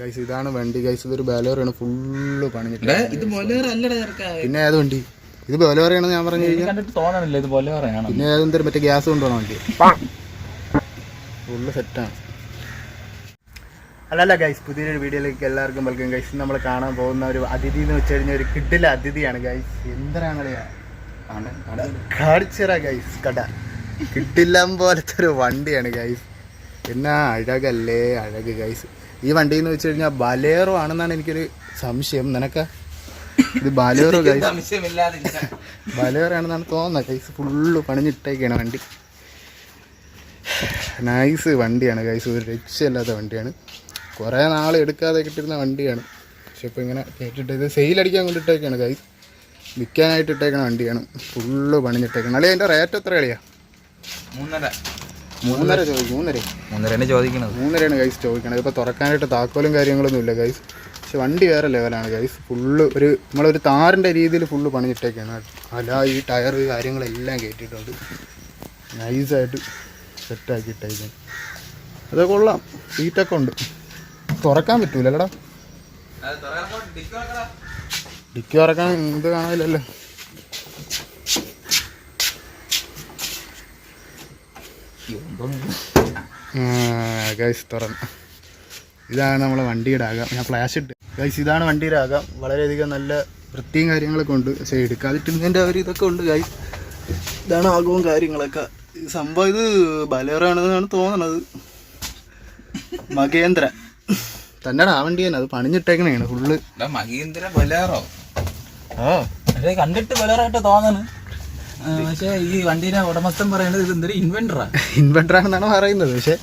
Guys ഇതാണ് വണ്ടി. Guys ഇതൊരു ബലോറാണ് ഫുള്ള് പണിഞ്ഞിട്ട് ഇത് പിന്നെ ഏത് വണ്ടി? ഇത് ബലോറയാണെന്ന് ഞാൻ പറഞ്ഞു കഴിഞ്ഞാൽ കണ്ടിട്ട് തോന്നണില്ല ഇത് ബലോറയാണ് പിന്നെ ഏതെന്തൊരു മറ്റേ ഗ്യാസ് കൊണ്ടുപോകണം വണ്ടി. ഫുള്ള് സെറ്റാണ് അല്ലല്ല ഗൈസ് പുതിയൊരു വീഡിയോയിലേക്ക് എല്ലാവർക്കും വെൽക്കം ഗൈസ് നമ്മൾ കാണാൻ പോകുന്ന ഒരു അതിഥി എന്ന് വെച്ച് കഴിഞ്ഞാൽ ഒരു കിഡിലെ അതിഥിയാണ് ഗൈസ് എന്തിനാണ് കാണിച്ചറ ഗൈസ് കട. കിഡില്ലം പോലത്തെ ഒരു വണ്ടിയാണ് ഗൈസ് എന്നാ അഴകല്ലേ അഴക് ഗൈസ് ഈ വണ്ടി എന്ന് വെച്ച് കഴിഞ്ഞാൽ ബലേറോ ആണെന്നാണ് എനിക്കൊരു സംശയം. നിനക്ക? ഇത് ബലേറോ ഗൈസ് ബലേറോ ആണെന്നാണ് തോന്നുന്നത് ഗൈസ് ഫുള്ള് പണിഞ്ഞിട്ടേക്കാണ് വണ്ടി. നൈസ് വണ്ടിയാണ് ഗൈസ് ഒരു രക്ഷയില്ലാത്ത വണ്ടിയാണ്. കുറേ നാൾ എടുക്കാതെ കിട്ടിയിരുന്ന വണ്ടിയാണ്. പക്ഷെ ഇപ്പോൾ ഇങ്ങനെ കേട്ടിട്ട് ഇത് സെയിലടിക്കാൻ കൊണ്ടിട്ടേക്കാണ് ഗൈസ് വിൽക്കാനായിട്ട് ഇട്ടേക്കണ വണ്ടിയാണ്. ഫുള്ള് പണിഞ്ഞിട്ടേക്കണം. അല്ലെ അതിന്റെ റേറ്റ് എത്ര കളിയാ മൂന്നര. മൂന്നര ചോദിക്കും മൂന്നര. മൂന്നരയാണ് ചോദിക്കുന്നത് മൂന്നരയാണ് ഗൈസ് ചോദിക്കണത്. ഇപ്പോൾ തുറക്കാനായിട്ട് താക്കോലും കാര്യങ്ങളൊന്നും ഇല്ല ഗൈസ് പക്ഷെ വണ്ടി വേറെ ലെവലാണ് ഗൈസ് ഫുള്ള് ഒരു നമ്മളൊരു താറിന്റെ രീതിയിൽ ഫുള്ള് പണിഞ്ഞിട്ടേക്കാണ്. അല്ല ഈ ടയർ കാര്യങ്ങളെല്ലാം കയറ്റിയിട്ടുണ്ട് നൈസായിട്ട് സെറ്റാക്കി ഇട്ടേക്കാണ് അത് കൊള്ളാം. സീറ്റൊക്കെ ഉണ്ട്. തുറക്കാൻ പറ്റൂലടാ അല്ലടാ ഡിക്കി തുറക്കാൻ ഇത് കാണാനില്ലല്ലോ. ഗൈസ് തുറന്ന്. ഇതാണ് നമ്മളെ വണ്ടിയുടെ ആകാം. ഞാൻ ഫ്ലാഷ് ഇട്ട്. ഗൈസ് ഇതാണ് വണ്ടിയുടെ ആകാം. വളരെയധികം നല്ല വൃത്തിയും കാര്യങ്ങളൊക്കെ ഉണ്ട്. പക്ഷേ എടുക്കാതിട്ടുന്നതിന്റെ ഒരു ഇതൊക്കെ ഉണ്ട് ഗൈസ് ഇതാണ് ആകവും കാര്യങ്ങളൊക്കെ. സംഭവം ഇത് ബലേറാണെന്നാണ് തോന്നണത്. മകേന്ദ്ര. തന്നെടാ ആ വണ്ടി തന്നെ. അത് പണിഞ്ഞിട്ടേക്കണേണ് ഫുള്ള് മകേന്ദ്ര ബലേറോ? ആ. കണ്ടിട്ട് ബലേറായിട്ട് തോന്നണ്. പക്ഷേ ഈ വണ്ടീനെ ഉടമസ്ഥൻ പറയുന്നത് ഇത് എന്തൊരു ഇൻവെന്ററാ ഇൻവെർട്ടർ ആണെന്നാണ് പറയുന്നത്. പക്ഷെ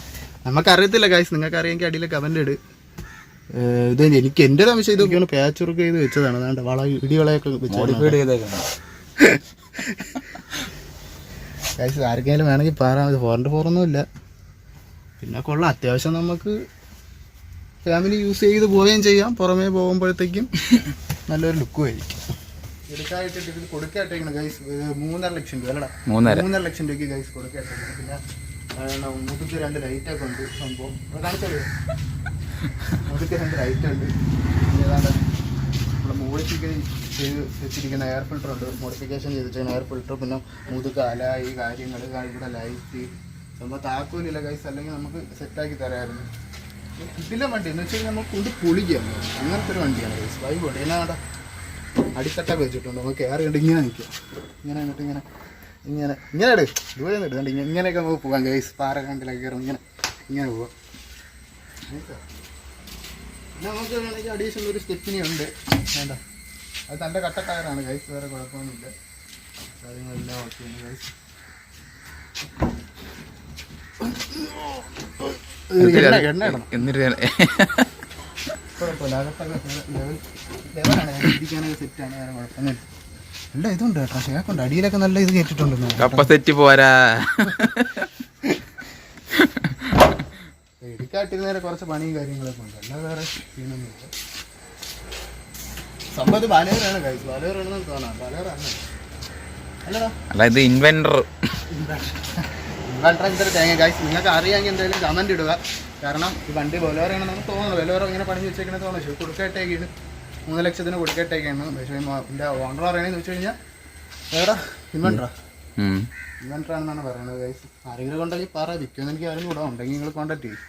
നമുക്കറിയത്തില്ല കാശ് നിങ്ങൾക്ക് അറിയാമെങ്കിൽ അടിയിൽ കമന്റ് ഇട്. ഇത് എനിക്ക് എന്റെ ഒരു സംശയം ഇതൊക്കെയാണ് പാച്ച് വർക്ക് ചെയ്ത് വെച്ചതാണ്. അതാണ്ട് വള ഇടിവളയൊക്കെ മോഡിഫൈഡ് ചെയ്തേക്കണം. ആർക്കെങ്കിലും വേണമെങ്കിൽ പറയാം. ഫോറിന്റെ ഫോറൊന്നും ഇല്ല പിന്നെ കൊള്ളാം. അത്യാവശ്യം നമുക്ക് ഫാമിലി യൂസ് ചെയ്ത് പോവുകയും ചെയ്യാം. പുറമേ പോകുമ്പോഴത്തേക്കും നല്ലൊരു ലുക്കും ആയിരിക്കും. എടുക്കായിട്ട് കൊടുക്കായിട്ടേക്കണം ഗൈസ് മൂന്നര ലക്ഷം രൂപ അല്ലടാ. മൂന്നര. മൂന്നര ലക്ഷം രൂപയ്ക്ക് ഗൈസ് കൊടുക്കായിട്ടേക്കണം പിന്നെ മുതുക്ക് രണ്ട് ലൈറ്റൊക്കെ ഉണ്ട് സംഭവം. കാണിച്ചോളൂ മുതുക്ക് രണ്ട് ലൈറ്റ് ഉണ്ട്. ഏതാണ്ട് നമ്മുടെ മോഡിഫിക്കേഷൻ ചെയ്ത് വെച്ചിരിക്കുന്ന എയർ ഫിൽറ്റർ ഉണ്ട്. മോഡിഫിക്കേഷൻ ചെയ്ത് വെച്ചിരിക്കുന്ന എയർ ഫിൽറ്റർ പിന്നെ മുതുക്ക് അല ഈ കാര്യങ്ങൾ ഇവിടെ ലൈറ്റ് സംഭവം താക്കൂലില്ല ഗൈസ് അല്ലെങ്കിൽ നമുക്ക് സെറ്റാക്കി തരാമായിരുന്നു. ഇതിലെ വണ്ടി എന്ന് വെച്ചാൽ നമുക്ക് കൊണ്ട് പൊളിക്കാം. അങ്ങനത്തെ ഒരു വണ്ടിയാണ് ഗൈസ് വൈബോട്ടെ ഉണ്ട്. എന്നാ അടിത്തട്ടൊക്കെ വെച്ചിട്ടുണ്ട്. നമുക്ക് കയറി കണ്ട് ഇങ്ങനെ നിൽക്കുക ഇങ്ങനെ എന്നിട്ട് ഇങ്ങനെ ഇങ്ങനെ ഇങ്ങനെ ഇട്. ദൂരെ നിന്ന് ഇടുന്നുണ്ട് ഇങ്ങനെ ഇങ്ങനെയൊക്കെ നമുക്ക് പോകാം ഗൈസ് പാറ കണ്ടിലൊക്കെ കയറും ഇങ്ങനെ ഇങ്ങനെ പോവാം. പിന്നെ നമുക്ക് വേണമെങ്കിൽ അഡീഷണൽ ഒരു സ്റ്റെപ്പിനി ഉണ്ട്. വേണ്ട അത് തന്റെ കട്ട ടയറാണ് ഗൈസ് വേറെ കുഴപ്പമൊന്നുമില്ല. കാര്യങ്ങളെല്ലാം ഓക്കെയാണ് ഗൈസ് എന്നിട്ട് കുഴപ്പമില്ല. അകത്തൊക്കെ ലെവൽ ലെവലാണ് ഇരിക്കാനൊക്കെ സെറ്റാണ് വേറെ കുഴപ്പമൊന്നുമില്ല നല്ല ഇതുണ്ട് കേട്ടോ ഷേക്കുണ്ട് അടിയിലൊക്കെ നല്ല ഇത് കേട്ടിട്ടുണ്ട് കപ്പ സെറ്റ് പോരാ. എടുക്കാട്ടിരുന്നേരെ കുറച്ച് പണിയും കാര്യങ്ങളൊക്കെ ഉണ്ട്. അല്ലാതെ വേറെ സീനൊന്നുമില്ല. സംഭവം ബാലേറാണ് കഴിച്ചു ബാലേറാണെന്ന് തോന്നാം. ബാലേറാണ്. അല്ലടാ. അല്ല ഇത് ഇൻവെന്റർ എന്തൊരു തേങ്ങ. ഗൈസ് നിങ്ങൾക്ക് അറിയാമെങ്കിൽ എന്തായാലും കമന്റ് ഇടുക. കാരണം ഈ വണ്ടി വിലവരാണെന്ന് നമുക്ക് തോന്നുന്നു. ബൊലോറോ ഇങ്ങനെ പണി വെച്ചേക്കണേ തോന്നുന്നു. പക്ഷേ കൊടുക്കട്ടേക്കാണ്. മൂന്ന് ലക്ഷത്തിന് കൊടുക്കട്ടേക്കാണ്. പക്ഷേ എന്റെ ഓണർ പറയണതെന്ന് വെച്ച് കഴിഞ്ഞാൽ വേറെ ഇൻവെർട്ടറാ ഇൻവെൻട്രാണെന്നാണ് പറയുന്നത് ഗൈസ് ആരെങ്കിലും കൊണ്ടെങ്കിൽ പറ. വിൽക്കുമെന്ന് എനിക്ക് ആരെങ്കിലും കൂടെ ഉണ്ടെങ്കിൽ നിങ്ങൾ കോണ്ടാക്ട് ചെയ്യും.